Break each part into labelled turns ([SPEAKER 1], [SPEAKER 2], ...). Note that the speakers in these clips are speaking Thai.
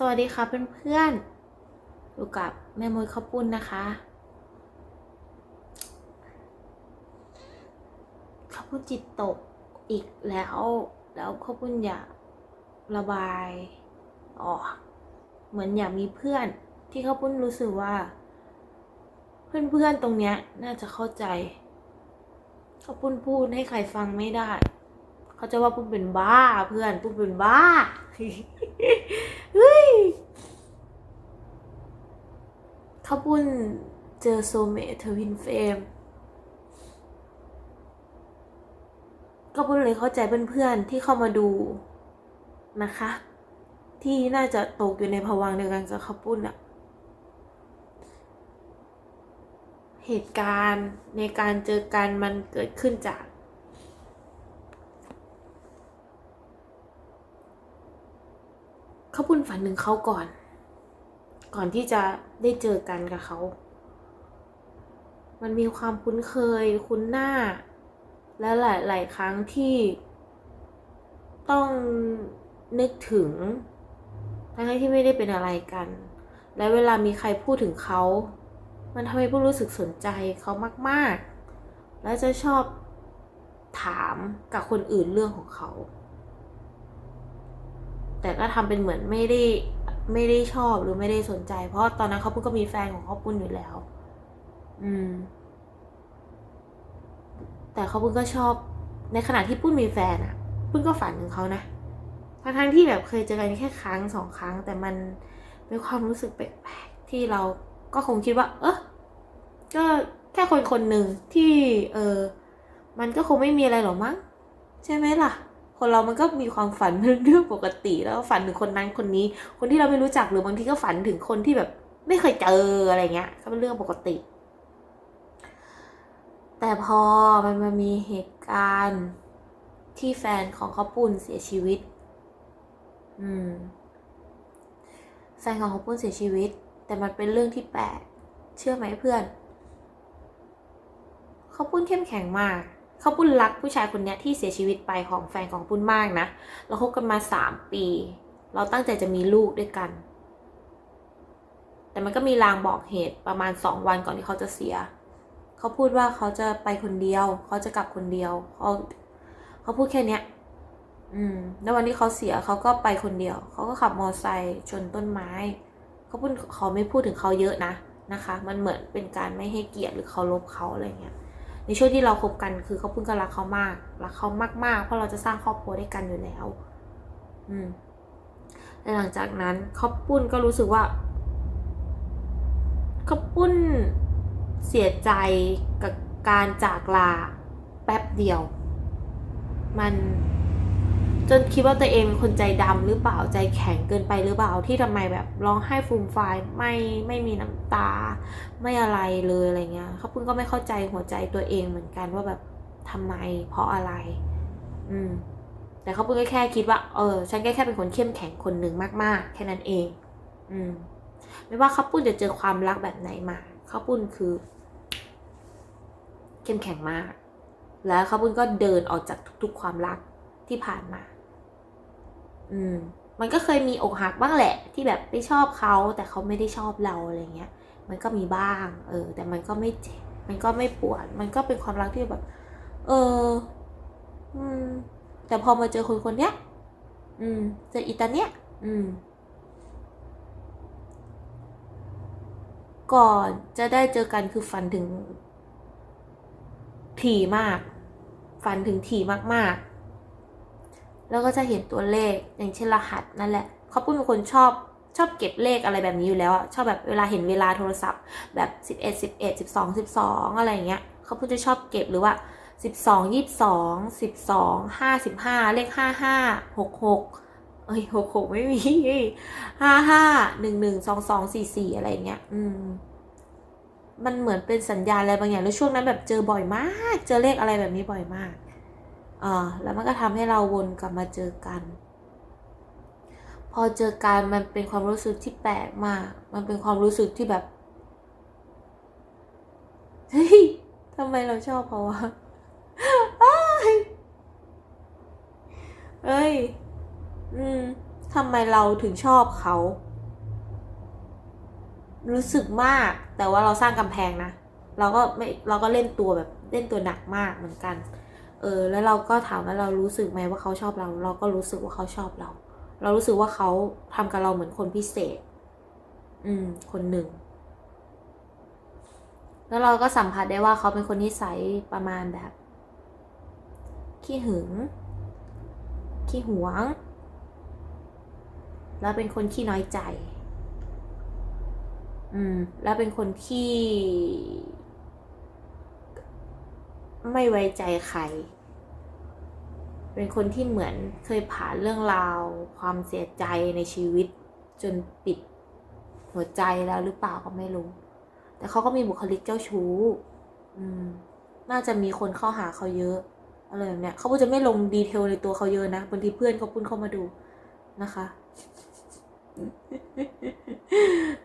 [SPEAKER 1] สวัสดีค่ะเพื่อนๆอยู่กับแม่มดข้าวปุ้นนะคะข้าวปุ้นจิตตกอีกแล้ว แล้วข้าวปุ้นอยากระบายอ๋อเหมือนอยากมีเพื่อนที่ข้าวปุ้นรู้สึกว่า เพื่อนๆตรงเนี้ยน่าจะเข้าใจข้าวปุ้นพูดให้ใครฟังไม่ได้ เขาจะว่าปุ้นเป็นบ้าเพื่อนปุ้นเป็นบ้า เฮ้ย ข้าวปุ้นเจอโซเมทวินเฟมก็ปุ้นเลยเข้าใจเพื่อนๆที่เข้ามาดูนะคะ ที่น่าจะตกอยู่ในภวังเดียวกันกับข้าวปุ้นอะเหตุการณ์ในการเจอกันมันเกิดขึ้นจาก เขาปุ้นฝันถึงเขาก่อน ก่อนที่จะได้เจอกันกับเขา มันมีความคุ้นเคย คุ้นหน้า และหลาย ๆ ครั้งที่ ต้องนึกถึง ทั้งที่ไม่ได้เป็นอะไรกัน และเวลามีใครพูดถึงเขา มันทำให้ผู้รู้สึกสนใจเขามาก ๆ และจะชอบถามกับคนอื่นเรื่องของเขา แต่ก็ทำเป็นเหมือนไม่ได้ ไม่ได้ชอบหรือไม่ได้สนใจ เพราะตอนนั้นเขาปุ้นก็มีแฟนของเขาปุ้นอยู่แล้ว อืม แต่เขาปุ้นก็ชอบ ในขณะที่ปุ้นมีแฟนอะปุ้นก็ฝันถึงเขานะทั้งทั้งที่แบบเคยเจอกันแค่ครั้งสองครั้ง แต่มันเป็นความรู้สึกแปลกๆที่เราก็คงคิดว่า เออก็แค่คนคนหนึ่งที่ เออมันก็คงไม่มีอะไรหรอกมั้งใช่ไหมล่ะ คนเรามันก็มีความฝันเป็นเรื่องปกติ แล้วฝันถึงคนนั้นคนนี้ คนที่เราไม่รู้จักหรือบางทีก็ฝันถึงคนที่แบบ ไม่เคยเจออะไรเงี้ย ก็เป็นเรื่องปกติ แต่พอมันมามีเหตุการณ์ที่แฟนของเขาปุ่นเสียชีวิต อืม แฟนของเขาปุ่นเสียชีวิต แต่มันเป็นเรื่องที่แปลกเชื่อไหมเพื่อน เขาปุ้นเข้มแข็งมาก เขาปุ้นรักผู้ชายคนนี้ที่เสียชีวิตไปของแฟนของปุ้นมากนะเราคบกันมาสามปี เราตั้งใจจะมีลูกด้วยกัน แต่มันก็มีลางบอกเหตุประมาณสองวันก่อนที่เขาจะเสีย เขาพูดว่าเขาจะไปคนเดียว เขาจะกลับคนเดียวเขาเขาพูดแค่เนี้ยอืม แล้ววันที่เขาเสียเขาก็ไปคนเดียว เขาก็ขับมอเตอร์ไซค์ชนต้นไม้ เขาพูดเขาไม่พูดถึงเขาเยอะนะนะคะ มันเหมือนเป็นการไม่ให้เกียรติหรือเคารพเขาอะไรเงี้ย ในช่วงที่เราคบกันคือเขาพึ่งก็รักเขามากรักเขามากๆ เพราะเราจะสร้างครอบครัวด้วยกันอยู่แล้ว อืมแต่หลังจากนั้นเขาปุ้นก็รู้สึกว่าเขาปุ้นเสียใจกับการจากลาแป๊บเดียว มัน จนคิดว่าตัวเองเป็นคนใจดำหรือเปล่าใจแข็งเกินไปหรือเปล่าที่ทำไมแบบร้องไห้ฟูมฟายไม่ไม่มีน้ำตา ไม่อะไรเลยอะไรเงี้ยเขาเพิ่งก็ไม่เข้าใจหัวใจตัวเองเหมือนกันว่าแบบทำไมเพราะอะไร อืม แต่เขาเพิ่งก็แค่คิดว่า เออ ฉันแค่แค่เป็นคนเข้มแข็งคนหนึ่งมาก ๆ แค่นั้นเอง อืม ไม่ว่าเขาปุ้นจะเจอความรักแบบไหนมาเขาปุ้นคือ เข้มแข็งมาก แล้วเขาปุ้นก็เดินออกจากทุก ๆ ความรักที่ผ่านมา อืม มันก็เคยมีอกหักบ้างแหละ ที่แบบไปชอบเขาแต่เขาไม่ได้ชอบเราอะไรเงี้ย มันก็มีบ้าง เออ แต่มันก็ไม่เจ็บมันก็ไม่ปวด มันก็เป็นความรักที่แบบ เออ อืม แต่พอมาเจอคนคนเนี้ย อืม เจออีตาเนี้ย อืม ก่อนจะได้เจอกันคือฝันถึงถี่มาก ฝันถึงถี่มากๆ แล้วก็จะเห็นตัวเลขอย่างเช่นรหัสนั่นแหละเขาปุ้นเป็นคนชอบชอบเก็บเลขอะไรแบบนี้อยู่แล้วอะชอบแบบเวลาเห็นเวลาโทรศัพท์แบบสิบเอ็ดสิบเอ็ดสิบสองสิบสองอะไรอย่างเงี้ยเขาปุ้นจะชอบเก็บหรือว่าสิบสองยี่สิบสองสิบสองห้าสิบห้าเลขห้าห้าหกหกเอ้ยหกหกไม่มีห้าห้าหนึ่งหนึ่งสองสองสี่สี่อะไรอย่างเงี้ยอืมมันเหมือนเป็นสัญญาณอะไรบางอย่างแล้วช่วงนั้นแบบเจอบ่อยมาก เจอเลขอะไรแบบนี้บ่อยมาก อ่าแล้วมันก็ทำให้เราวนกลับมาเจอกัน พอเจอกันมันเป็นความรู้สึกที่แปลกมาก มันเป็นความรู้สึกที่แบบเฮ้ยทำไมเราชอบเขาวะเอ้ย อืมทำไมเราถึงชอบเขา รู้สึกมาก แต่ว่าเราสร้างกำแพงนะ เราก็ไม่ เราก็เล่นตัวแบบเล่นตัวหนักมากเหมือนกัน เออแล้วเราก็ถามว่าเรารู้สึกไหมว่าเขาชอบเรา เราก็รู้สึกว่าเขาชอบเรา เรารู้สึกว่าเขาทำกับเราเหมือนคนพิเศษ อืม คนหนึ่ง แล้วเราก็สัมผัสได้ว่าเขาเป็นคนนิสัยประมาณแบบ ขี้หึง ขี้หวง แล้วเป็นคนขี้น้อยใจ อืม แล้วเป็นคนที่ ไม่ไว้ใจใคร เป็นคนที่เหมือนเคยผ่านเรื่องราว ความเสียใจในชีวิต จนปิดหัวใจแล้วหรือเปล่าก็ไม่รู้ แต่เขาก็มีบุคลิกเจ้าชู้ อืม น่าจะมีคนเข้าหาเขาเยอะอะไรแบบเนี้ยเขาก็จะไม่ลงดีเทลในตัวเขาเยอะนะบางทีเพื่อนเขาปุ้นเข้ามาดูนะคะ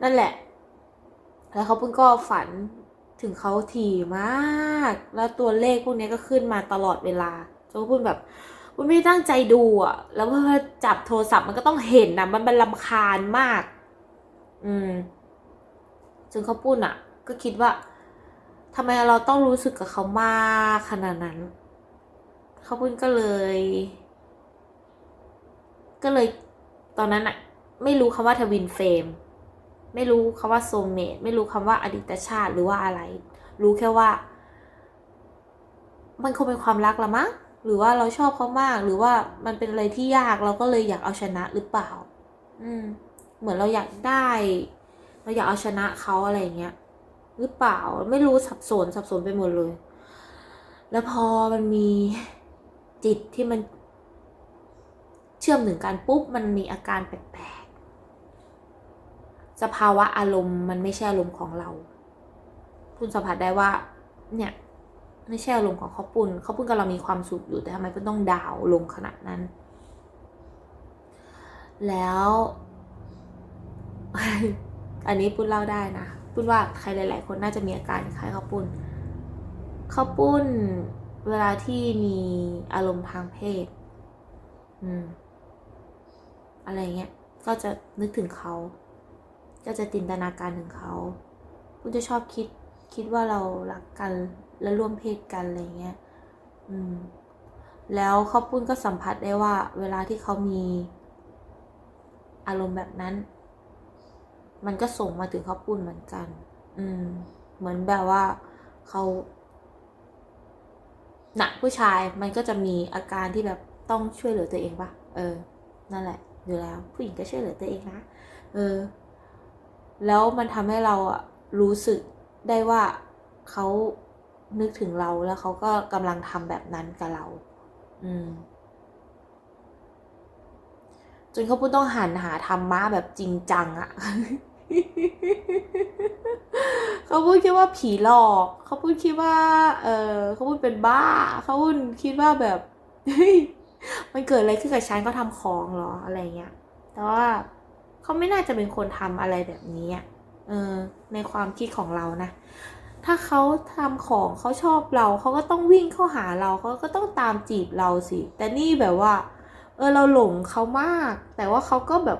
[SPEAKER 1] นั่นแหละ แล้วเขาปุ้นก็ฝัน ถึงเขาถี่มาก แล้วตัวเลขพวกนี้ก็ขึ้นมาตลอดเวลาจนปุ้นแบบปุ้นไม่ตั้งใจดูอะ แล้วพอจับโทรศัพท์มันก็ต้องเห็นนะมันเป็นลำคาญมาก อืมจนเขาปุ้นอะ ก็คิดว่าทำไมเราต้องรู้สึกกับเขามากขนาดนั้น เขาปุ้นก็เลย ก็เลยตอนนั้นอะไม่รู้คำว่าทวินเฟรม ไม่รู้คำว่าโซเมตไม่รู้คำว่าอดีตชาติหรือว่าอะไร รู้แค่ว่า มันคงเป็นความรักละมั้งหรือว่าเราชอบเขามาก หรือว่ามันเป็นอะไรที่ยากเราก็เลยอยากเอาชนะหรือเปล่า อืม เหมือนเราอยากได้ เราอยากเอาชนะเขาอะไรเงี้ย หรือเปล่า ไม่รู้สับสนสับสนไปหมดเลย แล้วพอมันมีจิตที่มันเชื่อมถึงกันปุ๊บ มันมีอาการแปลก สภาวะอารมณ์มันไม่ใช่อารมณ์ของเรา คุณสัมผัสได้ว่า เนี่ยไม่ใช่อารมณ์ของเขาปุ่นเขาปุ่นกับเรามีความสุขอยู่แต่ทำไมปุ่ต้องดาวลงขนาดนั้น แล้ว อันนี้ปุ้นเล่าได้นะปุ้นว่าใครหลาย ๆ คนน่าจะมีอาการคล้ายข้าปุ้นข้าปุ้นเวลาที่มีอารมณ์ทางเพศ อืม อะไรเงี้ย ก็จะนึกถึงเขา ก็จะจินตนาการถึงเขาปุ้นจะชอบคิดคิดว่าเรารักกันและร่วมเพศกันอะไรเงี้ย อืม แล้วข้าวปุ้นก็สัมผัสได้ว่า เวลาที่เขามีอารมณ์แบบนั้น มันก็ส่งมาถึงข้าวปุ้นเหมือนกัน อืม เหมือนแบบว่าเขาหนักผู้ชายมันก็จะมีอาการที่แบบต้องช่วยเหลือตัวเองปะเออ นั่นแหละ อยู่แล้ว ผู้หญิงก็ช่วยเหลือตัวเองนะ เออ แล้วมันทำให้เราอะรู้สึกได้ว่าเขานึกถึงเราแล้วเขาก็กำลังทำแบบนั้นกับเรา อืม จนเขาพูดต้องหันหาธรรมะแบบจริงจังอะเขาพูดคิดว่าผีหลอก เขาพูดคิดว่า เออเขาพูดเป็นบ้า เขาพูดคิดว่าแบบเฮ้ยมันเกิดอะไรขึ้นกับฉันก็ทำของหรออะไรเงี้ย แต่ว่า เขาไม่น่าจะเป็นคนทำอะไรแบบนี้เออในความคิดของเรานะ ถ้าเขาทำของเขาชอบเราเขาก็ต้องวิ่งเข้าหาเราเขาก็ต้องตามจีบเราสิ แต่นี่แบบว่า เออเราหลงเขามาก แต่ว่าเขาก็แบบ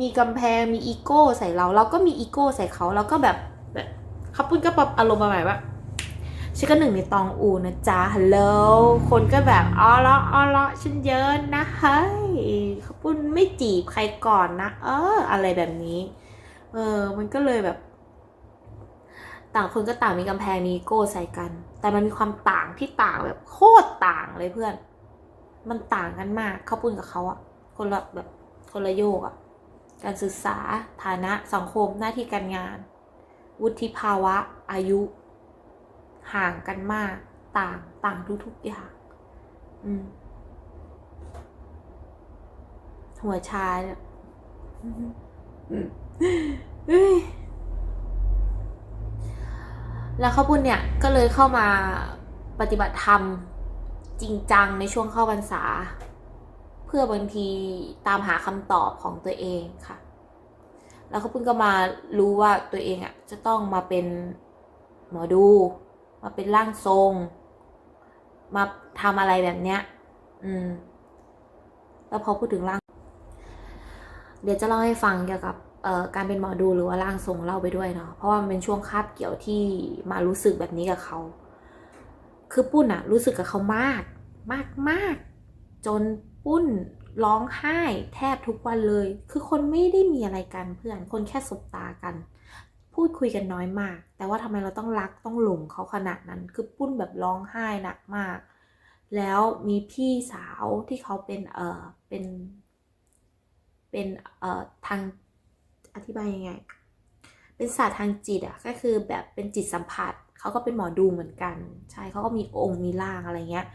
[SPEAKER 1] มีกำแพงมีอีโก้ใส่เรา เราก็มีอีโก้ใส่เขา เราก็แบบแบบเขาปุ้นก็ปรับอารมณ์มาแบบว่า ฉันก็หนึ่งในตองอูนะจ๊ะฮัลโหลคนก็แบบอ๋อละอ๋อละฉันเยอะนะเฮ้ยเขาปุ้นไม่จีบใครก่อนนะ เออ อะไรแบบนี้ เออ มันก็เลยแบบ ต่างคนก็ต่างมีกำแพงมีอีโก้ใส่กัน แต่มันมีความต่างที่ต่างแบบโคตรต่างเลยเพื่อน มันต่างกันมากเขาปุ้นกับเขาอะคนละแบบคนละโยกอะการศึกษาฐานะสังคมหน้าที่การงาน วุฒิภาวะอายุ ห่างกันมากต่างต่างทุกๆอย่างหัวชายแล้วข้าวปุ้นเนี่ยก็เลยเข้ามาปฏิบัติธรรมจริงจังในช่วงเข้าพรรษา เพื่อบางทีตามหาคำตอบของตัวเองค่ะ แล้วเขาพิ่งก็มารู้ว่าตัวเองอะ จะต้องมาเป็นหมอดู มาเป็นร่างทรง มาทำอะไรแบบเนี้ย อืม แล้วพอพูดถึงร่าง เดี๋ยวจะเล่าให้ฟังเกี่ยวกับการเป็นหมอดูหรือว่าร่างทรงเล่าไปด้วยเนาะ เพราะว่ามันเป็นช่วงคาบเกี่ยวที่มารู้สึกแบบนี้กับเขา คือปุ้นอะรู้สึกกับเขามาก มากมากจนปุ้นร้องไห้แทบทุกวันเลย คือคนไม่ได้มีอะไรกันเพื่อน คนแค่สบตากัน พูดคุยกันน้อยมาก แต่ว่าทำไมเราต้องรักต้องหลงเขาขนาดนั้น คือปุ้นแบบร้องไห้หนักมาก แล้วมีพี่สาวที่เขาเป็นเออเป็น เป็นเอ่อทางอธิบายยังไง เป็นศาสตร์ทางจิตอะก็คือแบบเป็นจิตสัมผัสเขาก็เป็นหมอดูเหมือนกัน ใช่เขาก็มีองค์มีร่างอะไรเงี้ย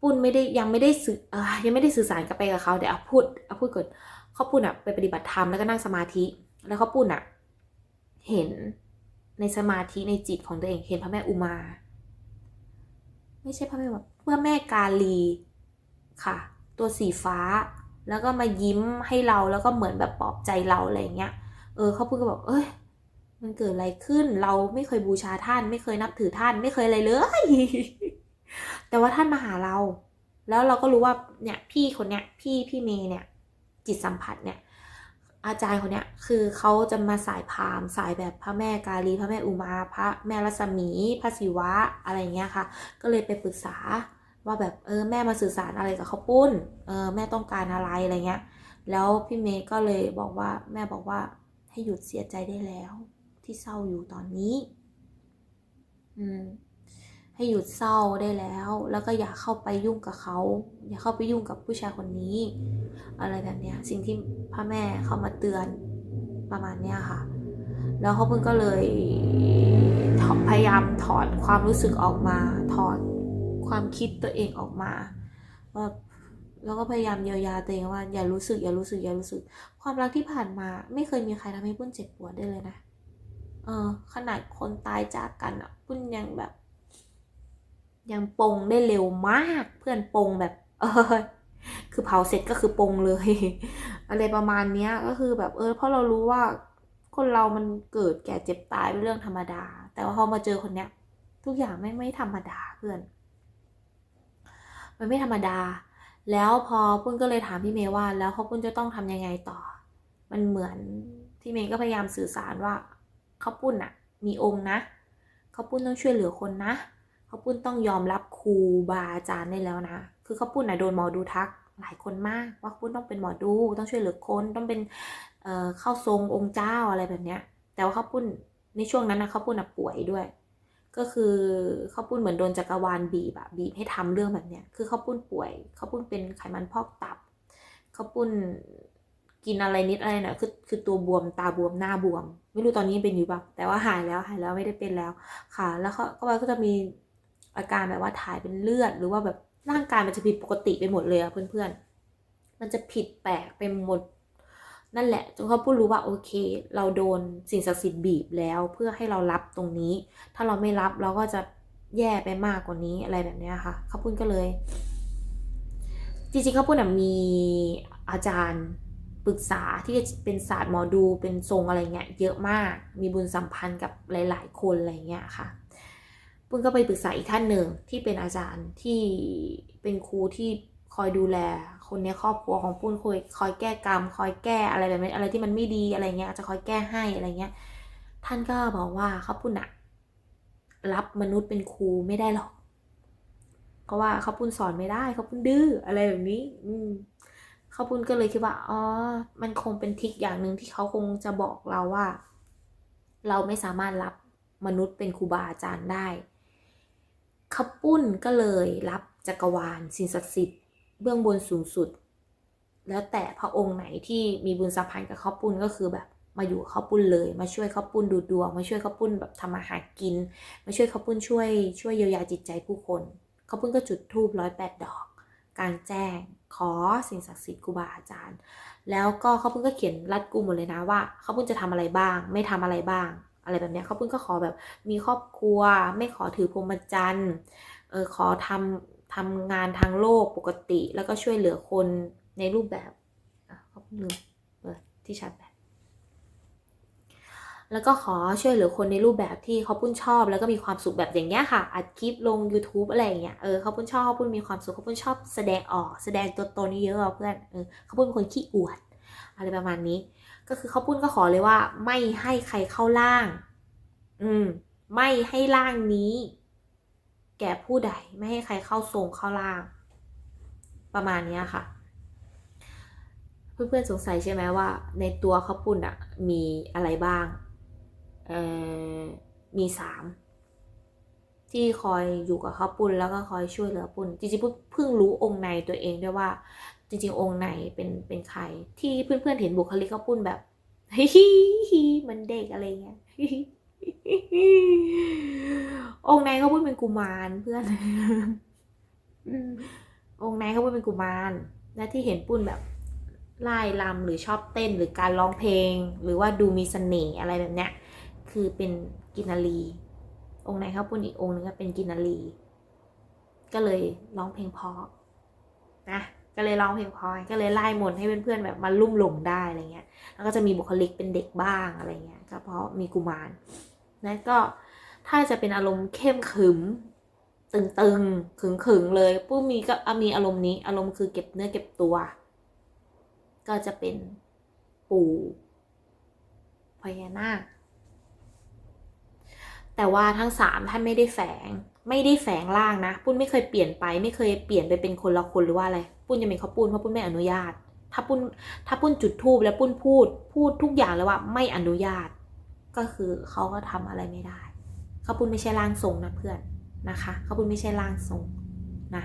[SPEAKER 1] ปุ้นไม่ได้ยังไม่ได้สื่ออยังไม่ได้สื่อสารกับไปกับเขาเดี๋ยวพูดเอาพูดก่อน ข้าปุ้นอะไปปฏิบัติธรรมแล้วก็นั่งสมาธิ แล้วเขาปุ้นอะเห็นในสมาธิในจิตของตัวเองเห็นพระแม่อุมา ไม่ใช่พระแม่อุมาพระแม่กาลีค่ะ ตัวสีฟ้า แล้วก็มายิ้มให้เราแล้วก็เหมือนแบบปลอบใจเราอะไรเงี้ยเออเขาพูดก็บอกเอ้ยมันเกิดอะไรขึ้นเราไม่เคยบูชาท่าน ไม่เคยนับถือท่าน ไม่เคยอะไรเลย แต่ว่าท่านมาหาเรา แล้วเราก็รู้ว่าเนี่ยพี่คนเนี้ยพี่พี่เมย์เนี่ย จิตสัมผัสเนี่ยอาจารย์คนเนี้ยคือเขาจะมาสายพามสายแบบพระแม่กาลีพระแม่อุมาพระแม่รัศมีพระศิวะอะไรเงี้ยค่ะ ก็เลยไปปรึกษาว่าแบบเออแม่มาสื่อสารอะไรกับเขาปุ้นเออแม่ต้องการอะไรอะไรเงี้ย แล้วพี่เมย์ก็เลยบอกว่าแม่บอกว่าให้หยุดเสียใจได้แล้ว ที่เศร้าอยู่ตอนนี้ อืม ให้หยุดเศร้าได้แล้ว แล้วก็อย่าเข้าไปยุ่งกับเขา อย่าเข้าไปยุ่งกับผู้ชายคนนี้ อะไรแบบเนี้ย สิ่งที่พระแม่เขามาเตือนประมาณเนี้ยค่ะ แล้วเขาเพิ่งก็เลยพยายามถอดความรู้สึกออกมา ถอดความคิดตัวเองออกมาว่าแล้วก็พยายามเยียวยาตัวเองว่า อย่ารู้สึก อย่ารู้สึก อย่ารู้สึก ความรักที่ผ่านมา ไม่เคยมีใครทำให้ปุ้นเจ็บปวดได้เลยนะ เออ ขนาดคนตายจากกันอะ ปุ้นยังแบบ ยังปงได้เร็วมากเพื่อนปงแบบเออคือเผาเสร็จก็คือปงเลย อะไรประมาณเนี้ยก็คือแบบเออเพราะเรารู้ว่าคนเรามันเกิดแก่เจ็บตายเป็นเรื่องธรรมดา แต่ว่าพอมาเจอคนเนี้ย ทุกอย่างไม่ไม่ธรรมดาเพื่อน มันไม่ธรรมดา แล้วพอปุ้นก็เลยถามพี่เมย์ว่า แล้วพอปุ้นจะต้องทำยังไงต่อ มันเหมือนพี่เมย์ก็พยายามสื่อสารว่าเขาปุ้นอะมีองค์นะเขาปุ้นต้องช่วยเหลือคนนะ ขาปุ้นต้องยอมรับครูบาอาจารย์ได้แล้วนะ คือเขาปุ้นอะโดนหมอดูทักหลายคนมาก ว่าปุ้นต้องเป็นหมอดูต้องช่วยเหลือคนต้องเป็นเอ่อเข้าทรงองค์เจ้าอะไรแบบเนี้ย แต่ว่าเขาปุ้นในช่วงนั้นนะเขาปุ้นอะป่วยด้วย ก็คือเขาปุ้นเหมือนโดนจักรวาลบีบอะบีบให้ทำเรื่องแบบเนี้ยคือเขาปุ้นป่วยเขาปุ้นเป็นไขมันพอกตับเขาปุ้นกินอะไรนิดอะไรหน่อยคือคือตัวบวมตาบวมหน้าบวม ไม่รู้ตอนนี้เป็นอยู่ปะแต่ว่าหายแล้วหายแล้วไม่ได้เป็นแล้วค่ะ แล้วเขาก็ก็จะมี อาการแบบว่าถ่ายเป็นเลือด หรือว่าแบบร่างกายมันจะผิดปกติไปหมดเลยอะเพื่อนๆ มันจะผิดแปลกไปหมด นั่นแหละจนเขาพูดรู้ว่าโอเค เราโดนสิ่งศักดิ์สิทธิ์บีบแล้วเพื่อให้เรารับตรงนี้ ถ้าเราไม่รับเราก็จะแย่ไปมากกว่านี้อะไรแบบนี้ค่ะเขาพูดก็เลย จริงๆเขาพูดน่ะมีอาจารย์ปรึกษาที่จะเป็นศาสตร์หมอดูเป็นทรงอะไรเงี้ยเยอะมากมีบุญสัมพันธ์กับหลาย ๆ คนอะไรเงี้ยค่ะ ปุ้นก็ไปปรึกษาอีกท่านหนึ่งที่เป็นอาจารย์ที่เป็นครูที่คอยดูแล คนในครอบครัวของปุ้นคอยคอยแก้กรรม คอยแก้อะไรแบบนี้อะไรที่มันไม่ดีอะไรเงี้ยจะคอยแก้ให้อะไรเงี้ย ท่านก็บอกว่าเขาปุ้นอะรับมนุษย์เป็นครูไม่ได้หรอก เพราะว่าเขาปุ้นสอนไม่ได้เขาปุ้นดื้ออะไรแบบนี้ อืมเขาปุ้นก็เลยคิดว่าอ๋อมันคงเป็นทิกอย่างหนึ่งที่เขาคงจะบอกเราว่า เราไม่สามารถรับมนุษย์เป็นครูบาอาจารย์ได้ ขาปุ้นก็เลยรับจักรวาลสิ่งศักดิ์สิทธิ์เบื้องบนสูงสุด แล้วแต่พระองค์ไหนที่มีบุญสัมพันธ์กับข้าปุ้นก็คือแบบมาอยู่ข้าวปุ้นเลย มาช่วยข้าวปุ้นดูดวงมาช่วยข้าวปุ้นแบบทำอาหารกิน มาช่วยข้าวปุ้นช่วยช่วยเยียวยาจิตใจผู้คนข้าวปุ้นก็จุดธูปร้อยแปดดอกกลางแจ้ง ขอสิ่งศักดิ์สิทธิ์ครูบาอาจารย์ แล้วก็ข้าวปุ้นก็เขียนรัดกุมหมดเลยนะว่าข้าวปุ้นจะทำอะไรบ้าง ไม่ทำอะไรบ้าง อะไรแบบเนี้ยข้าวปุ้นก็ขอแบบมีครอบครัว ไม่ขอถือพรหมจรรย์เออขอทำทำงานทางโลกปกติ แล้วก็ช่วยเหลือคนในรูปแบบอะข้าวปุ้นลืมเออที่ชาร์จแบตแล้วก็ขอช่วยเหลือคนในรูปแบบที่เขาปุ้นชอบ แล้วก็มีความสุขแบบอย่างเงี้ยค่ะ อัดคลิปลง YouTube อะไรอย่างเงี้ย เออเขาปุ้นชอบเขาปุ้นมีความสุขเขาปุ้นชอบแสดงออก แสดงตัวตนเยอะอะเพื่อน เออเขาปุ้นเป็นคนขี้อวด อะไรประมาณนี้ ก็คือเขาวปุ้นก็ขอเลยว่า ไม่ให้ใครเข้าร่าง อืม ไม่ให้ร่างนี้ แก่ผู้ใดไม่ให้ใครเข้าทรงเข้าร่าง ประมาณเนี้ยค่ะ เพื่อนๆสงสัยใช่ไหมว่า ในตัวข้าวปุ้นอะมีอะไรบ้างเอ่อมีสามที่คอยอยู่กับข้าวปุ้นแล้วก็คอยช่วยเหลือปุ้นจริงๆเพิ่งรู้องค์ในตัวเองด้วยว่า จริงๆ องค์ในเป็นเป็นใคร ที่เพื่อนๆเห็นบุคลิกข้าวปุ้นแบบฮิฮิมันเด็กอะไรเงี้ยองค์ในข้าวปุ้นเป็นกุมารเพื่อนองค์ในเขาพูดเป็นกุมาร และที่เห็นปุ้นแบบไล่ลำหรือชอบเต้นหรือการร้องเพลง หรือว่าดูมีเสน่ห์อะไรแบบเนี้ยคือเป็นกินารีองค์ไหนครับปุ้นอีกองค์นึงก็เป็นกินารีก็เลยร้องเพลงเพราะนะ ก็เลยร้องเพลงพราะก็เลยไล่มนให้เพื่อนๆแบบมาลุ่มหลงได้อะไรเงี้ย แล้วก็จะมีบุคลิกเป็นเด็กบ้างอะไรเงี้ยก็เพราะมีกุมารแล้วก็ถ้าจะเป็นอารมณ์เข้มขึมตึงๆขึงๆเลยปุ้มมีก็มีอารมณ์นี้ อารมณ์คือเก็บเนื้อเก็บตัว ก็จะเป็นปู่พญานาคแต่ว่าทั้งสามท่านไม่ได้แฝง ไม่ได้แฝงร่างนะ ปุ้นไม่เคยเปลี่ยนไป ไม่เคยเปลี่ยนไปเป็นคนละคนหรือว่าอะไร ปุ้นจะเป็นเขาปุ้นเพราะปุ้นไม่อนุญาต ถ้าปุ้นถ้าปุ้นจุดทูบแล้วปุ้นพูด พูดทุกอย่างเลยว่าไม่อนุญาต ก็คือเขาก็ทำอะไรไม่ได้ เขาปุ้นไม่ใช่ร่างทรงนะเพื่อนนะคะ เขาปุ้นไม่ใช่ร่างทรงนะ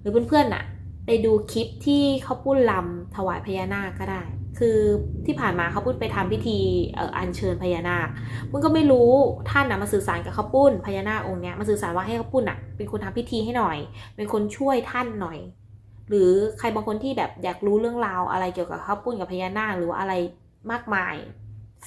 [SPEAKER 1] หรือเพื่อนๆน่ะ ไปดูคลิปที่เขาปุ้นลำถวายพญานาคก็ได้ คือที่ผ่านมาเขาปุ้นไปทำพิธีอัญเชิญพญานาคปุ้นก็ไม่รู้ท่านนะมาสื่อสารกับเขาปุ้นพญานาคองค์เนี้ยมาสื่อสารว่าให้เขาปุ้นน่ะเป็นคนทำพิธีให้หน่อย เป็นคนช่วยท่านหน่อย หรือใครบางคนที่แบบอยากรู้เรื่องราวอะไรเกี่ยวกับเขาปุ้นกับพญานาคหรือว่าอะไรมากมาย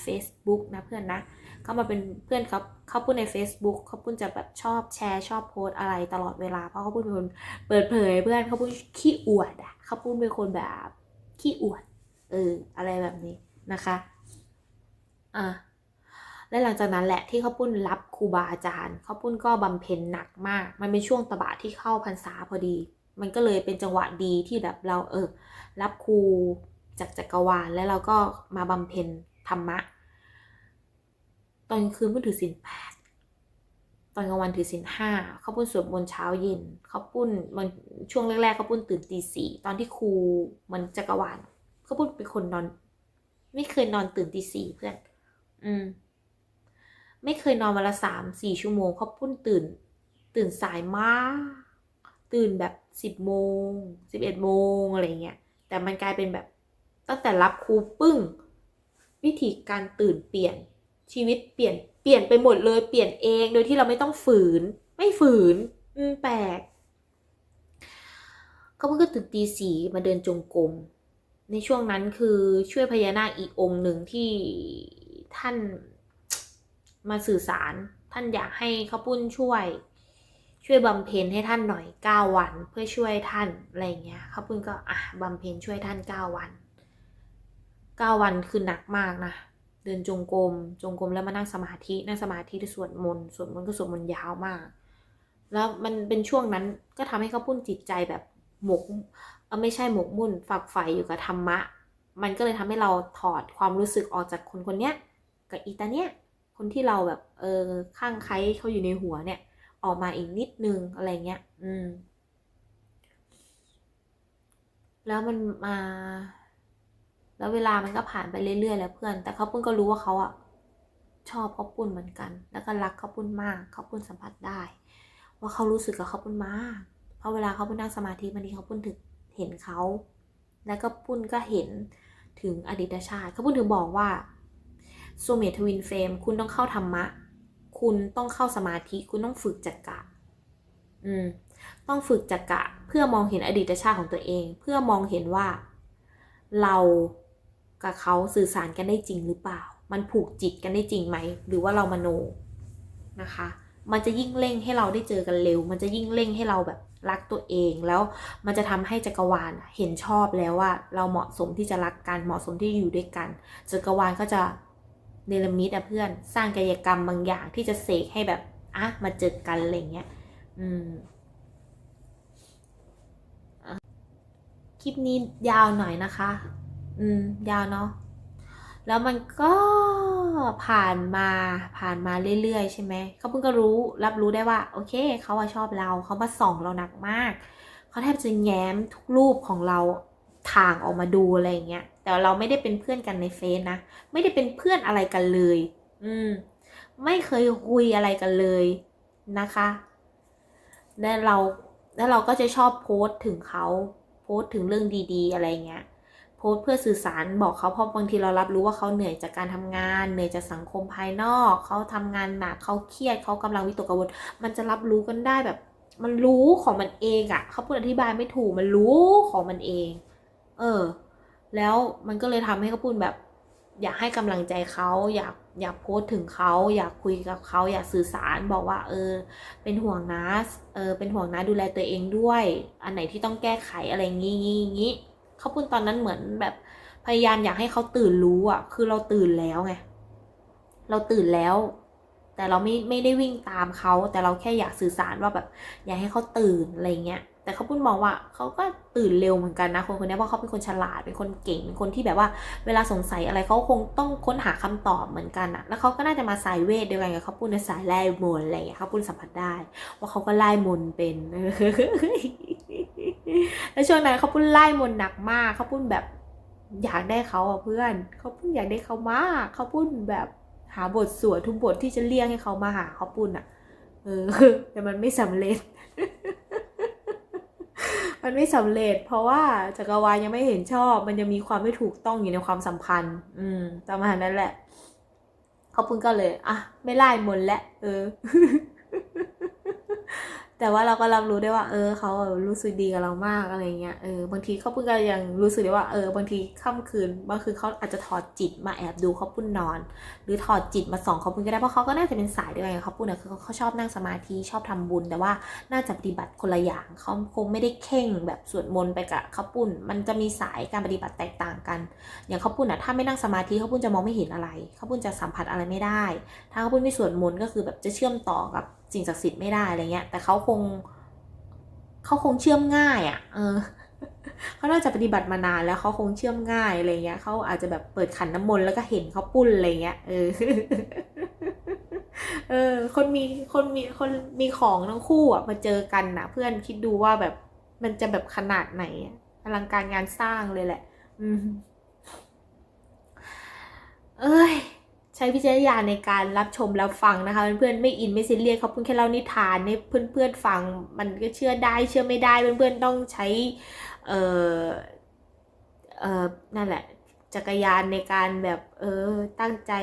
[SPEAKER 1] Facebook นะเพื่อนนะเข้ามาเป็นเพื่อนครับเขาพูดใน Facebook เขาพูดจะแบบชอบแชร์ชอบโพสอะไรตลอดเวลาเพราะเขาพูดเป็นคนเปิดเผยเพื่อนเขาพูดขี้อวดอะเขาพูดเป็นคนแบบขี้อวด เอออะไรแบบนี้นะคะอะและหลังจากนั้นแหละที่เขาปุ้นรับครูบาอาจารย์เขาปุ้นก็บำเพ็ญหนักมาก มันเป็นช่วงตบะที่เข้าพรรษาพอดี มันก็เลยเป็นจังหวะดีที่แบบเราเออรับครูจากจักรวาลแล้วเราก็มาบำเพ็ญธรรมะ ตอนกลางคืนปุ้นถือศีลแปดตอนกลางวันถือศีลห้าเขาปุ้นสวดมนต์เช้าเย็นเขาปุ้นมันช่วงแรกๆเขาปุ้นตื่นตีสี่ตอนที่ครูมันจักรวาล ขาปุ้นเป็นคนนอน ไม่เคยนอนตื่นตีสี่เพื่อน อืม ไม่เคยนอนวันละสามสี่ชั่วโมงเขาปุ้นตื่น ตื่นสายมาก ตื่นแบบสิบโมงสิบเอ็ดโมงอะไรเงี้ย แต่มันกลายเป็นแบบตั้งแต่รับครูปึ้ง วิธีการตื่นเปลี่ยนชีวิตเปลี่ยนเปลี่ยนไปหมดเลยเปลี่ยนเองโดยที่เราไม่ต้องฝืน ไม่ฝืน อืมแปลกเขาเพิ่งก็ตื่นตีสีมาเดินจงกรม ในช่วงนั้นคือช่วยพญานาคอีกองค์หนึ่งที่ท่านมาสื่อสาร ท่านอยากให้เขาปุ้นช่วย ช่วยบำเพ็ญให้ท่านหน่อยเก้าวันเพื่อช่วยท่านอะไรเงี้ยเขาปุ้นก็อะบำเพ็ญช่วยท่านเก้าวันเก้าวันคือหนักมากนะเดินจงกรมจงกรมแล้วมานั่งสมาธินั่งสมาธิที่สวดมนต์สวดมนต์ก็สวดมนต์ยาวมาก แล้วมันเป็นช่วงนั้นก็ทำให้เขาพุ่นจิตใจแบบหมก เออไม่ใช่หมกมุ่นฝักใฝ่อยู่กับธรรมะ มันก็เลยทำให้เราถอดความรู้สึกออกจากคนคนเนี้ยกับอีตาเนี้ยคนที่เราแบบเออข้างใครเขาอยู่ในหัวเนี่ย ออกมาอีกนิดนึงอะไรเงี้ย อืม แล้วมันมา แล้วเวลามันก็ผ่านไปเรื่อยๆแล้วเพื่อน แต่เขาปุ้นก็รู้ว่าเขาอะชอบเขาปุ้นเหมือนกัน แล้วก็รักเขาปุ้นมากเขาปุ้นสัมผัสได้ ว่าเขารู้สึกกับเขาปุ้นมาก เพราะเวลาเขาปุ้นนั่งสมาธิบางทีเขาปุ้นถึง เห็นเขา แล้วก็ปุ้นก็เห็นถึงอดีตชาติเขาปุ้นถึงบอกว่าโซเมทวินเฟมคุณต้องเข้าธรรมะ คุณต้องเข้าสมาธิ คุณต้องฝึกจักกะ อืม ต้องฝึกจักกะ เพื่อมองเห็นอดีตชาติของตัวเอง เพื่อมองเห็นว่า เรากับเขาสื่อสารกันได้จริงหรือเปล่า มันผูกจิตกันได้จริงไหม หรือว่าเรามโนนะคะ มันจะยิ่งเร่งให้เราได้เจอกันเร็ว มันจะยิ่งเร่งให้เราแบบ รักตัวเองแล้วมันจะทำให้จักรวาลเห็นชอบแล้วว่า เราเหมาะสมที่จะรักกันเหมาะสมที่อยู่ด้วยกัน จักรวาลก็จะเนรมิตอะเพื่อนสร้างกายกรรมบางอย่างที่จะเสกให้แบบอะมาเจอกันอะไรเงี้ยอืมคลิปนี้ยาวหน่อยนะคะ อืม ยาวเนาะ แล้วมันก็ผ่านมาผ่านมาเรื่อยๆ ใช่ไหมเขาเพิ่งก็รู้รับรู้ได้ว่า โอเคเขา่าชอบเราเขามาส่องเราหนักมากเขาแทบจะแง้มทุกรูปของเราทางออกมาดูอะไรอย่างเงี้ย แต่เราไม่ได้เป็นเพื่อนกันในเฟซนะ ไม่ได้เป็นเพื่อนอะไรกันเลย อืม ไม่เคยคุยอะไรกันเลยนะคะและเราแล้วเราก็จะชอบโพสต์ถึงเขาโพสต์ถึงเรื่องดี ๆ อะไรเงี้ย โพสเพื่อสื่อสารบอกเขาเพราะบางทีเรารับรู้ว่าเขาเหนื่อยจากการทำงาน เหนื่อยจากสังคมภายนอก เขาทำงานหนักเขาเครียดเขากำลังวิตกกังวลมันจะรับรู้กันได้แบบ มันรู้ของมันเองอะ่ะเขาพูดอธิบายไม่ถูกมันรู้ของมันเอง เออ แล้วมันก็เลยทำให้เขาพูดแบบ อยากให้กำลังใจเขาอยากอยากโพสต์ถึงเขาอยากคุยกับเขาอยากสื่อสารบอกว่า เออ เป็นห่วงนะเออเป็นห่วงนะดูแลตัวเองด้วย อันไหนที่ต้องแก้ไขอะไรงี้งี้งี้ เขาพูดตอนนั้นเหมือนแบบพยายามอยากให้เขาตื่นรู้อะ คือเราตื่นแล้วไง เราตื่นแล้ว แต่เราไม่ไม่ได้วิ่งตามเขาแต่เราแค่อยากสื่อสารว่าแบบ อยากให้เขาตื่นอะไรเงี้ยแต่เขาพูดมองว่าเขาก็ตื่นเร็วเหมือนกันนะคนคนนี้เพราะเขาเป็นคนฉลาดเป็นคนเก่งเป็นคนที่แบบว่า เวลาสงสัยอะไรเขาคงต้องค้นหาคำตอบเหมือนกันอะแล้วเขาก็น่าจะมาสายเวทเดียวกันกับเขาพูดในสายไล่มนอะไรอย่างเงี้ยเขาพูดสัมผัสได้ ว่าเขาก็ไล่มนเป็น แล้วช่วงนั้นเขาพูดไล่มนหนักมากเขาพูดแบบอยากได้เขาอะเพื่อนเขาพูดอยากได้เขามากเขาพูดแบบหาบทสวดทุกบทที่จะเรียกให้เขามาหาเขาปุ่นอะ เออ แต่มันไม่สำเร็จ มันไม่สำเร็จ เพราะว่าจักรวาลยังไม่เห็นชอบ มันยังมีความไม่ถูกต้องอยู่ในความสัมพันธ์ อืมประมาณนั้นแหละ เขาปุ้นก็เลย อะ ไม่ไล่มนและ เออ แต่ว่าเราก็รับรู้ได้ว่า เออเขารู้สึกดีกับเรามากอะไรเงี้ยเออบางทีเขาปุ้นก็ยังรู้สึกได้ว่าเออบางทีค่ำคืนบางคืนเขาอาจจะถอดจิตมาแอบดูเขาปุ้นนอน หรือถอดจิตมาส่องเขาปุ้นก็ได้เพราะเขาก็น่าจะเป็นสายเดียวกันเขาปุ้นนะคือเขาชอบนั่งสมาธิชอบทำบุญ แต่ว่าน่าจะปฏิบัติคนละอย่างเขาคงไม่ได้เข่งแบบสวดมนต์ไปกับเขาปุ้นมันจะมีสายการปฏิบัติแตกต่างกัน อย่างเขาปุ้นอะถ้าไม่นั่งสมาธิเขาปุ้นจะมองไม่เห็นอะไรเขาปุ้นจะสัมผัสอะไรไม่ได้ ถ้าเขาปุ้นไม่สวดมนต์ก็คือแบบจะเชื่อมต่อกับ สิ่งศักดิ์สิทธิ์ไม่ได้อะไรเงี้ย แต่เขาคงเขาคงเชื่อมง่ายอะ่ะ เออเขาน่าจะปฏิบัติมานานแล้วเขาคงเชื่อมง่ายอะไรเงี้ยเขาอาจจะแบบเปิดขันน้ำมนต์แล้วก็เห็นเขาปุ้นอะไรเงี้ยเออเออ คนมีคนมีคนมีของทั้งคู่อะมาเจอกันนะเพื่อนคิดดูว่าแบบมันจะแบบขนาดไหนอลังการงานสร้างเลยแหละ อืม เอ้ย ใช้วิจารณญาณในการรับชมรับฟังนะคะ เพื่อนๆไม่อินไม่ซีเรียสเขาเพิ่งแค่เล่านิทานให้เพื่อนๆฟัง มันก็เชื่อได้เชื่อไม่ได้เพื่อนๆต้องใช้เออเออนั่นแหละ จักรยานในการแบบเออตั้งใจ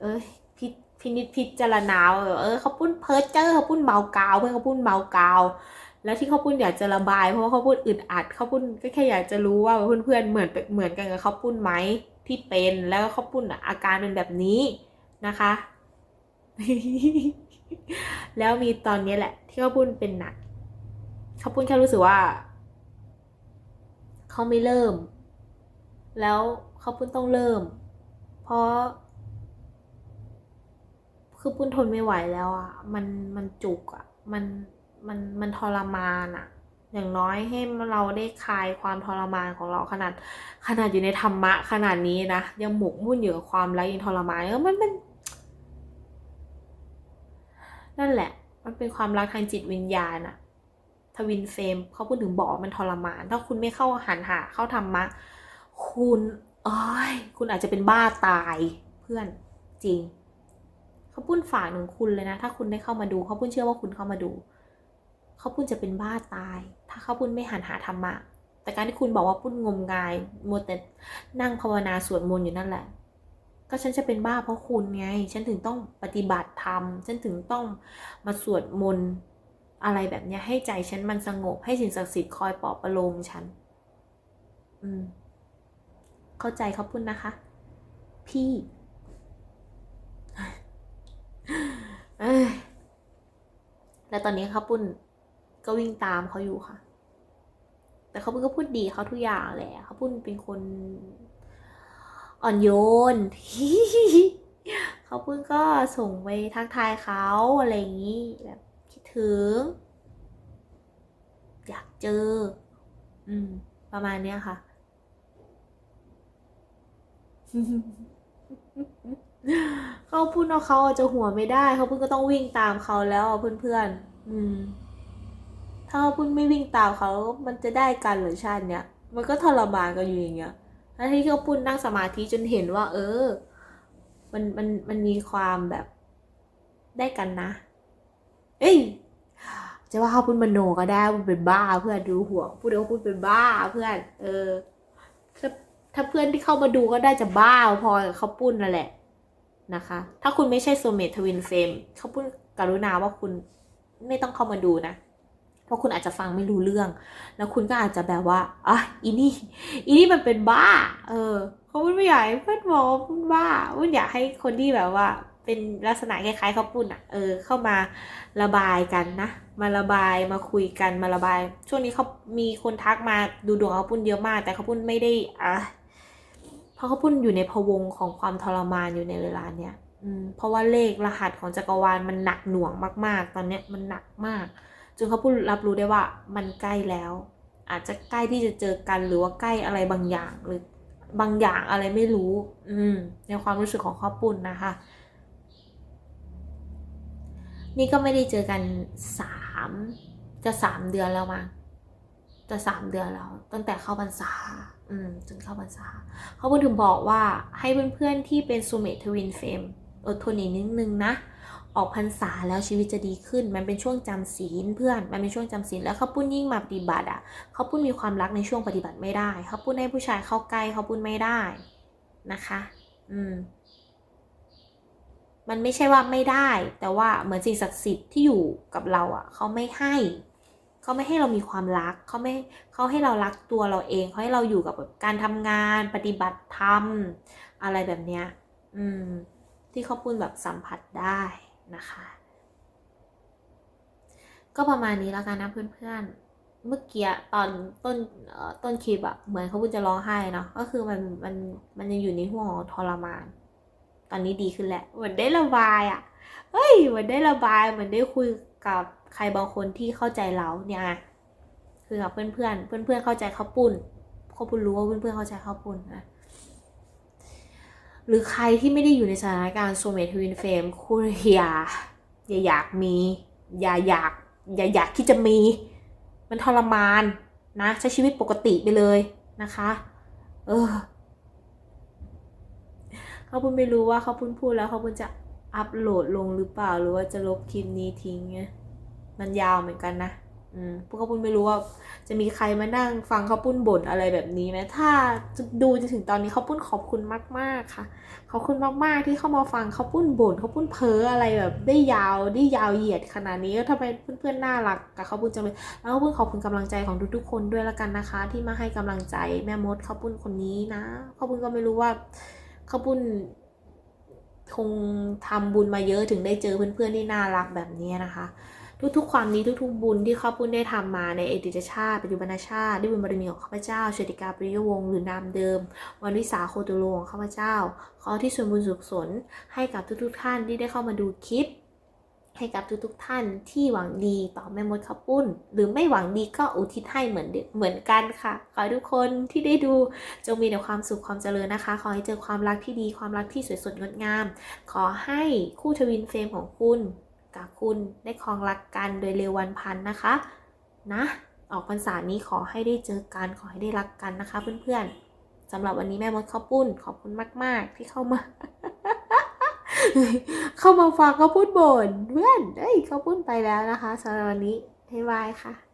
[SPEAKER 1] เออพิพินิจพิจารณาว่าเออเขาปุ้นเพิร์เจอร์เขาปุ้นเมากาวเพื่อนเขาปุ้นเมากาวแล้วที่เขาปุ้นอยากจะระบายเพราะว่าเขาปุ้นอึดอัดเขาปุ้นก็แค่อยากจะรู้ว่าเพื่อนๆเหมือนเหมือนกันกับเขาปุ้นไหม ที่เป็นแล้วเขาปุ้นอะอาการเป็นแบบนี้นะคะ แล้วมีตอนนี้แหละ ที่เขาปุ้นเป็นหนักเขาปุ้นแค่รู้สึกว่าเขาไม่เริ่ม แล้วเขาปุ้นต้องเริ่ม เพราะ คือปุ้นทนไม่ไหวแล้วอะมันมันจุกอะมันมันมันทรมานอะ อย่างน้อยให้เราได้คลายความทรมานของเราขนาด ขนาดอยู่ในธรรมะขนาดนี้นะยังหมกมุ่นอยู่กับความไรักยังทรมานเออมันมันนั่นแหละ มันเป็นความรักทางจิตวิญญาณอะทวินเฟรมเขาพูดถึงบอกว่ามันทรมาน ถ้าคุณไม่เข้าหันหาเข้าธรรมะ คุณเอ้ยคุณอาจจะเป็นบ้าตายเพื่อนจริงเขาปุ้นฝากหนึ่งคุณเลยนะ ถ้าคุณได้เข้ามาดูเขาปุ้นเชื่อว่าคุณเข้ามาดู ขาปุ้นจะเป็นบ้าตาย ถ้าเขาปุ้นไม่หันหาธรรมะ แต่การที่คุณบอกว่าปุ้นงมงายมัวแต่นั่งภาวนาสวดมนต์อยู่นั่นแหละ ก็ฉันจะเป็นบ้าเพราะคุณไง ฉันถึงต้องปฏิบัติธรรม ฉันถึงต้องมาสวดมนต์อะไรแบบนี้ให้ใจฉันมันสงบ ให้สิ่งศักดิ์สิทธิ์คอยปลอบประโลมฉัน อืม เข้าใจเขาพูดนนะคะ พี่แล้วตอนนี้เขาปุ้น ก็วิ่งตามเขาอยู่ค่ะ แต่เขาปุ้นก็พูดดีเขาทุกอย่างแหละเขาปุ้นเป็นคนอ่อนโยนเขาปุ้นก็ส่งไปทักทายเขาอะไรอย่างนี้แบบคิดถึง อยากเจอ อืม ประมาณเนี้ยค่ะเขาพูดว่าเขาอาจจะหัวไม่ได้เขาเพูดก็ต้องวิ่งตามเขาแล้วเพื่อนๆ อืม ถ้าเขาพูดไม่วิ่งตามเขามันจะได้กันหรือชาติเนี้ยมันก็ทรมานกันอยู่อย่างเงี้ยแล้วที่เขาพูดนั่งสมาธิจนเห็นว่า เออ มันมันมันมีความแบบได้กันนะ เอ้ยจะว่าเขาพูดมโนก็ได้มันเป็นบ้าเพื่อนดูหัวพูดเดี๋ยวาพูดเป็นบ้าเพื่อน เออถ้าถ้าเพื่อนที่เข้ามาดูก็ได้จะบ้าพอเขาปุ้นนั่นแหละนะคะ ถ้าคุณไม่ใช่โซเมททวินเฟมเขาปุ้นกรุณาว่าคุณไม่ต้องเข้ามาดูนะ เพราะคุณอาจจะฟังไม่รู้เรื่อง แล้วคุณก็อาจจะแบบว่าอะอีนี่อีนี่มันเป็นบ้า เออเขาไม่อยากให้เพื่อนมองว่าปุ้นบ้าปุ้นอยากให้คนที่แบบว่า เป็นลักษณะคล้ายๆเขาปุ้นอะเออ เข้ามาระบายกันนะมาระบายมาคุยกันมาระบาย ช่วงนี้เขามีคนทักมาดูดวงเขาปุ้นเยอะมาก แต่เขาปุ้นไม่ได้อะเพราะเขาปุ้นอยู่ในพวงของความทรมานอยู่ในเวลาเนี้ยอืมเพราะว่าเลขรหัสของจักรวาลมันหนักหน่วงมาก ๆ ตอนเนี้ยมันหนักมาก จนเขาพูดรับรู้ได้ว่ามันใกล้แล้ว อาจจะใกล้ที่จะเจอกันหรือว่าใกล้อะไรบางอย่างหรือบางอย่างอะไรไม่รู้ อืม ในความรู้สึกของข้าวปุ้นนะคะ นี่ก็ไม่ได้เจอกันสามจะสามเดือนแล้วมั้งจะสามเดือนแล้ว ตั้งแต่เข้าพรรษา อืมจนเข้าพรรษา เขาพูดถึงบอกว่าให้เพื่อนๆที่เป็นซูเมททวินเฟมอดทนอีกนิดนึงนะ ออกพรรษาแล้วชีวิตจะดีขึ้น มันเป็นช่วงจำศีลเพื่อน มันเป็นช่วงจำศีลแล้วเขาปุ้นยิ่งมาปฏิบัติอะเขาปุ้นมีความรักในช่วงปฏิบัติไม่ได้เขาปุ้นให้ผู้ชายเข้าใกล้เขาปุ้นไม่ได้นะคะ อืม มันไม่ใช่ว่าไม่ได้ แต่ว่าเหมือนสิ่งศักดิ์สิทธิ์ที่อยู่กับเราอะเขาไม่ให้เขาไม่ให้เรามีความรักเขาไม่เขาให้เรารักตัวเราเองเขาให้เราอยู่กับแบบการทำงานปฏิบัติธรรมอะไรแบบเนี้ย อืม ที่เขาพูดแบบสัมผัสได้ นะคะ ก็ประมาณนี้แล้วกันนะเพื่อนๆ เมื่อกี้ตอนต้นต้นคลิปอะเหมือนเขาพูดจะร้องไห้เนาะก็คือมันมันมันยังอยู่ในห่วงของทรมาน ตอนนี้ดีขึ้นแหละเหมือนได้ระบายอะเฮ้ยเหมือนได้ระบายเหมือนได้คุยกับใครบางคนที่เข้าใจเราเนี่ยไงคือกับเพื่อนๆเพื่อนๆเข้าใจเขาวปุ่นเขาปุ่นรู้ว่าเพื่อนๆเข้าใจเขาวปุ่นนะ หรือใครที่ไม่ได้อยู่ในสถานการณ์โซเมทวินเฟมคุณอย่าอย่าอยากมี อย่าอยาก อย่าอยากที่จะมี มันทรมานนะ ใช้ชีวิตปกติไปเลยนะคะ เออเขาพูดไม่รู้ว่าเขาพูดพูดแล้วเขาพูดจะอัปโหลดลงหรือเปล่าหรือว่าจะลบคลิปนี้ทิ้งมันยาวเหมือนกันนะ พวกเขาพูดไม่รู้ว่า จะมีใครมานั่งฟังเขาปุ้นบ่นอะไรแบบนี้ไหมถ้าดูจนถึงตอนนี้เขาปุ้นขอบคุณมาก ๆ ค่ะขอบคุณมาก ๆ ที่เข้ามาฟังเขาปุ้นบ่นเขาปุ้นเพ้ออะไรแบบได้ยาวได้ยาวเหยียดขนาดนี้ก็ทำไมเพื่อนๆน่ารักกับเขาปุ้นจังเลยแล้วก็ปุ้นขอบคุณกำลังใจของทุกๆคนด้วยละกันนะคะ ที่มาให้กำลังใจแม่มดเขาปุ้นคนนี้นะเขาปุ้นก็ไม่รู้ว่าเขาปุ้นคงทำบุญมาเยอะถึงได้เจอเพื่อนๆที่น่ารักแบบนี้นะคะ ทุกๆ ความดีทุกๆ บุญที่ข้าพุ้นได้ทำมาในอดีตชาติปัจจุบันชาติด้วยบุญบารมีของข้าพเจ้าเชติกาปริยวงศ์หรือนามเดิม วันวิสาโคตุโลของข้าพเจ้า ขอที่ส่วนบุญสุขสนให้กับทุกๆ ท่านที่ได้เข้ามาดูคลิปให้กับทุกๆท่านที่หวังดีต่อแม่มดข้าวปุ้น หรือไม่หวังดีก็อุทิศให้เหมือนเหมือนกันค่ะ ขอให้ทุกคนที่ได้ดูจงมีแต่ความสุขความเจริญนะคะ ขอให้เจอความรักที่ดีความรักที่สวยสดงดงาม ขอให้คู่ทวินเฟรมของคุณ กับคุณได้ครองรักกันโดยเร็ววันพันนะคะ นะ ออกพรรษานี้ขอให้ได้เจอกันขอให้ได้รักกันนะคะเพื่อนๆสำหรับวันนี้แม่มดข้าวปุ้นขอบคุณมาก ๆ ที่เข้ามา เข้ามาฟังข้าวปุ้นบ่นเพื่อนเอ้ยข้าวปุ้นไปแล้วนะคะสำหรับวันนี้บ๊ายบายค่ะ